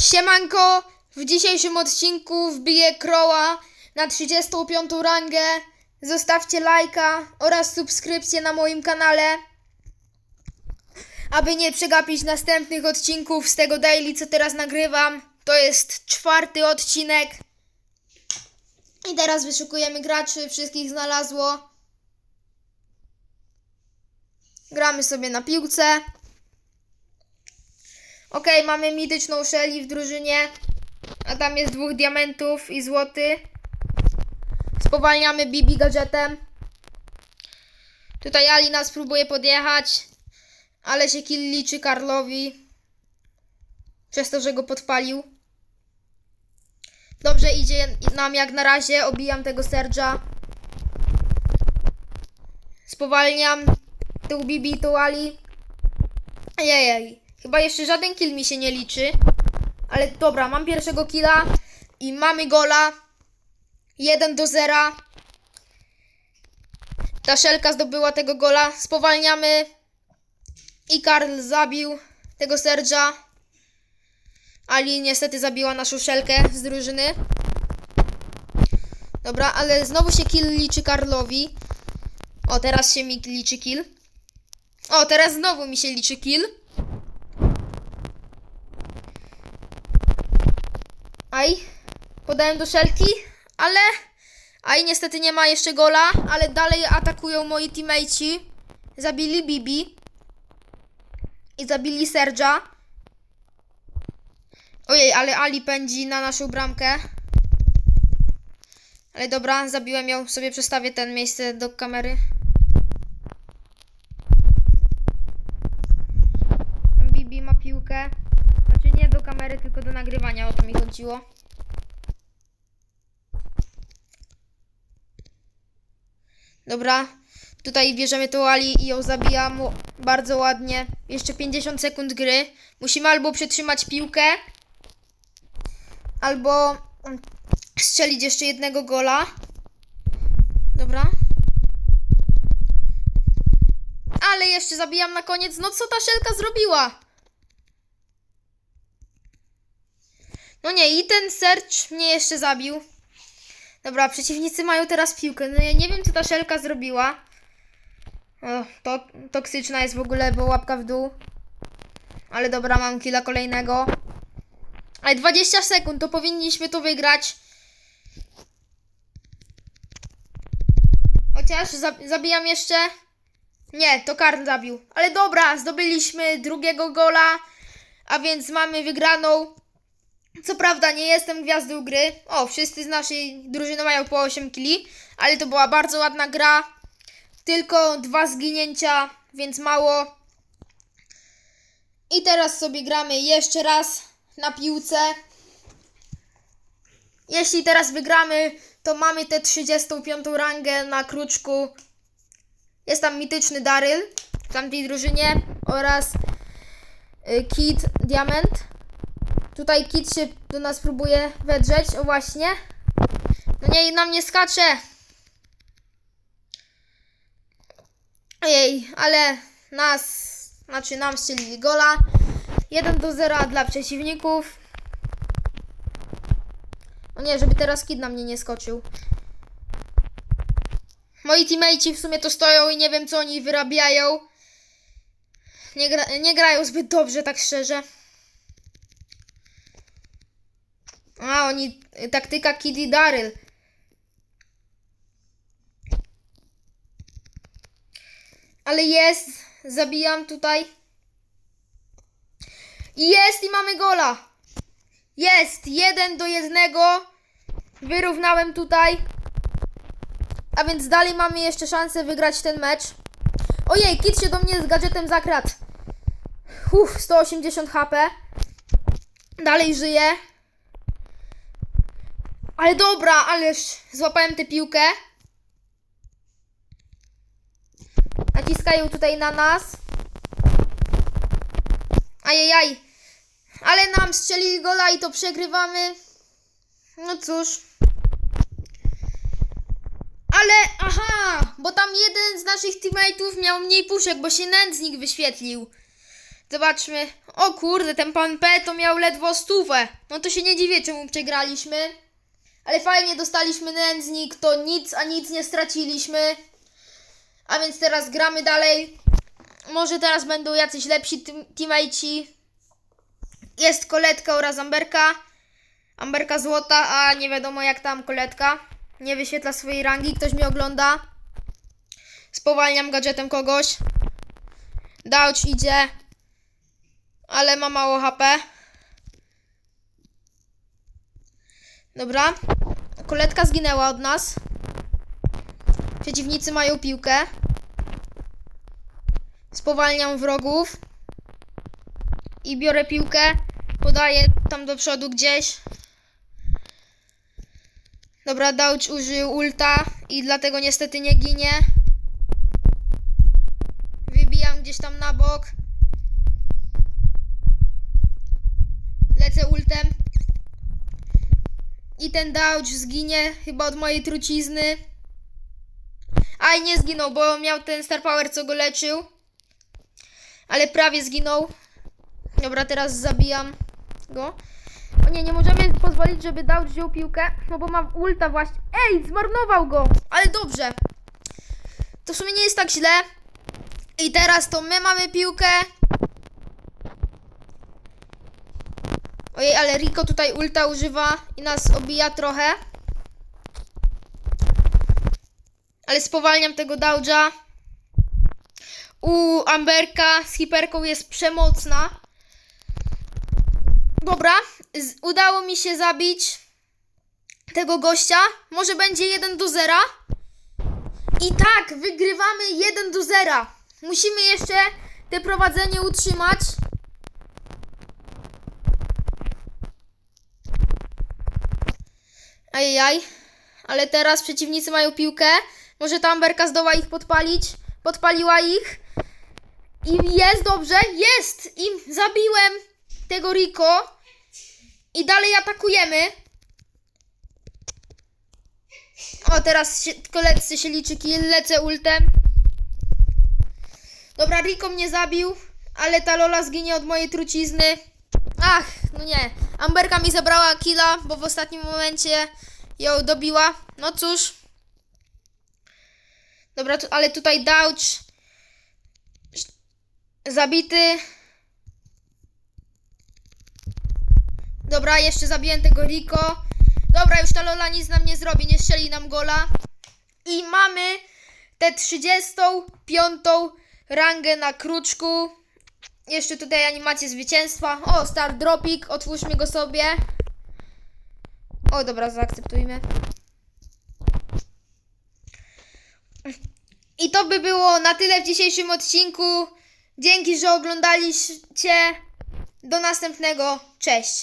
Siemanko! W dzisiejszym odcinku wbiję Crowa na 35 rangę. Zostawcie lajka oraz subskrypcję na moim kanale, aby nie przegapić następnych odcinków z tego daily, co teraz nagrywam. To jest czwarty odcinek. I teraz wyszukujemy graczy, wszystkich znalazło. Gramy sobie na piłce. Okej, mamy mityczną Shelly w drużynie. A tam jest dwóch diamentów i złoty. Spowalniamy Bibi gadżetem. Tutaj Ali nas próbuje podjechać. Ale się kill liczy Karlowi. Przez to, że go podpalił. Dobrze idzie nam jak na razie. Obijam tego Serge'a. Spowalniam tą Bibi, tą Ali. Ejej. Chyba jeszcze żaden kill mi się nie liczy. Ale dobra, mam pierwszego killa i mamy gola. 1 do 0. Ta szelka zdobyła tego gola. Spowalniamy. I Karl zabił tego Serge'a. Ali niestety zabiła naszą szelkę z drużyny. Dobra, ale znowu się kill liczy Karlowi. O, teraz się mi liczy kill. O, teraz znowu mi się liczy kill. Aj, podałem do szelki, ale Aj niestety nie ma jeszcze gola, ale dalej atakują moi teammateci. Zabili Bibi i zabili Serge'a. Ojej, ale Ali pędzi na naszą bramkę. Ale dobra, zabiłem ją, sobie przestawię ten miejsce do kamery. Tam Bibi ma piłkę. Znaczy nie do kamery, tylko do nagrywania, o to mi chodziło. Dobra, tutaj bierzemy tą Ali i ją zabijam bardzo ładnie. Jeszcze 50 sekund gry. Musimy albo przetrzymać piłkę, albo strzelić jeszcze jednego gola. Dobra. Ale jeszcze zabijam na koniec. No co ta szelka zrobiła? No nie, i ten search mnie jeszcze zabił. Dobra, przeciwnicy mają teraz piłkę. No ja nie wiem, co ta szelka zrobiła. O, to toksyczna jest w ogóle, bo łapka w dół. Ale dobra, mam killa kolejnego. Ale 20 sekund, to powinniśmy to wygrać. Chociaż za zabijam jeszcze. Nie, to Karl zabił. Ale dobra, zdobyliśmy drugiego gola. A więc mamy wygraną. Co prawda nie jestem gwiazdą gry. O, wszyscy z naszej drużyny mają po 8 kili, ale to była bardzo ładna gra. Tylko dwa zginięcia, więc mało. I teraz sobie gramy jeszcze raz na piłce. Jeśli teraz wygramy, to mamy tę 35 rangę na kruczku. Jest tam mityczny Daryl w tamtej drużynie oraz y, Kid Diament. Tutaj Kit się do nas próbuje wedrzeć, o właśnie. No nie, na mnie skacze. Ojej, ale nas, znaczy nam strzelili gola. 1 do 0 dla przeciwników. O nie, żeby teraz Kid na mnie nie skoczył. Moi teammateci w sumie to stoją i nie wiem co oni wyrabiają. Nie, gra, nie grają zbyt dobrze, tak szczerze. A, oni. Taktyka Kid Daryl. Ale jest. Zabijam tutaj. Jest i mamy gola. Jest. Jeden do jednego. Wyrównałem tutaj. A więc dalej mamy jeszcze szansę wygrać ten mecz. Ojej, Kid się do mnie z gadżetem zakradł. Uff, 180 HP. Dalej żyje. Ale dobra, ależ złapałem tę piłkę. Naciskają tutaj na nas. Ajajaj. Ale nam strzelili gola i to przegrywamy. No cóż. Ale, aha, bo tam jeden z naszych teammateów miał mniej puszek, bo się nędznik wyświetlił. Zobaczmy. O kurde, ten pan P to miał ledwo stówę. No to się nie dziwię, czemu przegraliśmy. Ale fajnie dostaliśmy nędznik, to nic, a nic nie straciliśmy. A więc teraz gramy dalej. Może teraz będą jacyś lepsi teammateci. Jest koletka oraz Amberka. Amberka złota, a nie wiadomo jak tam koletka. Nie wyświetla swojej rangi, ktoś mnie ogląda. Spowalniam gadżetem kogoś. Dauch idzie, ale ma mało HP. Dobra. Koletka zginęła od nas. Przeciwnicy mają piłkę. Spowalniam wrogów. I biorę piłkę. Podaję tam do przodu gdzieś. Dobra, Dauch użył ulta i dlatego niestety nie ginie. Wybijam gdzieś tam na bok. Lecę ultem. I ten Dauch zginie chyba od mojej trucizny. Aj, nie zginął, bo miał ten Star Power, co go leczył. Ale prawie zginął. Dobra, teraz zabijam go. O nie, nie możemy pozwolić, żeby Dauch wziął piłkę, no bo ma ulta właśnie. Ej, zmarnował go! Ale dobrze. To w sumie nie jest tak źle. I teraz to my mamy piłkę. Ojej, ale Rico tutaj ulta używa i nas obija trochę. Ale spowalniam tego Dauja. U Amberka z hiperką jest przemocna. Dobra, udało mi się zabić tego gościa. Może będzie 1 do 0. I tak, wygrywamy 1 do 0. Musimy jeszcze te prowadzenie utrzymać. Ajajaj. Ale teraz przeciwnicy mają piłkę. Może ta Amberka zdoła ich podpalić. Podpaliła ich. I jest dobrze. Jest! I zabiłem tego Rico. I dalej atakujemy. O, teraz się, koledzy się liczy. Lecę ultem. Dobra, Rico mnie zabił, ale ta Lola zginie od mojej trucizny. Ach, no nie. Amberka mi zabrała killa, bo w ostatnim momencie ją dobiła. No cóż. Dobra, tu, ale tutaj Dauch zabity. Dobra, jeszcze zabiłem tego Rico. Dobra, już ta Lola nic nam nie zrobi, nie strzeli nam gola. I mamy tę 35 rangę na kruczku. Jeszcze tutaj animację zwycięstwa. O, Star Dropik, otwórzmy go sobie. O, dobra, zaakceptujmy. I to by było na tyle w dzisiejszym odcinku. Dzięki, że oglądaliście. Do następnego. Cześć.